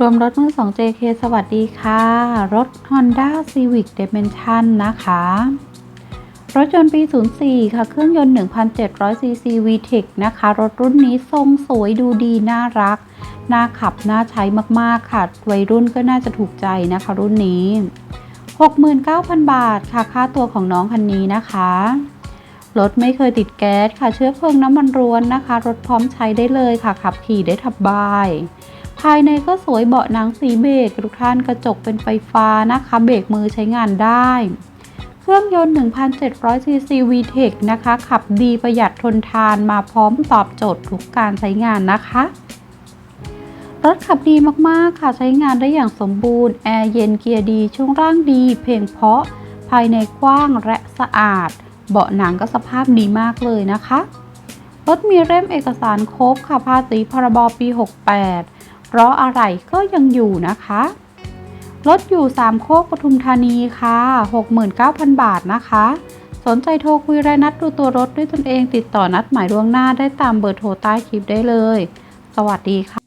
รวมรถมือ2 JK สวัสดีค่ะ รถ Honda Civic Dimension นะคะ รถยนต์ปี 04 ค่ะ เครื่องยนต์ 1,700cc VTEC นะคะ รถรุ่นนี้ทรงสวยดูดี น่ารัก น่าขับ น่าใช้มาก ๆ ค่ะ วัยรุ่นก็น่าจะถูกใจนะคะ รุ่นนี้ 69,000 บาทค่ะ ค่าตัวของน้องคันนี้นะคะ รถไม่เคยติดแก๊สค่ะ เชื้อเพลิงน้ำมันร้วนนะคะ รถพร้อมใช้ได้เลยค่ะ ขับขี่ได้ทับบายายในก็สวยเบาะหนังสีเบจทุกท่านกระจกเป็นไฟฟ้านะคะ เบรกมือใช้งานได้ เครื่องยนต์ 1,700cc VTEC นะคะ ขับดีประหยัดทนทานมาพร้อมตอบโจทย์ทุกการใช้งานนะคะรถขับดีมากๆค่ะใช้งานได้อย่างสมบูรณ์ แอร์เย็นเกียร์ดี ช่วงล่างดี เพลงเพาะ ภายในกว้างและสะอาด เบาะหนังก็สภาพดีมากเลยนะคะ รถมีเล่มเอกสารครบค่ะภาษีพรบปี 68 พราะอะไรก็ยังอยู่นะคะรถอยู่สามโคกปทุมธานีค่ะ 69,000 บาทนะคะ สนใจโทรคุยรายนัดดูตัวรถด้วยตนเองติดต่อนัดหมายล่วงหน้าได้ตามเบอร์โทรใต้คลิปได้เลย สวัสดีค่ะ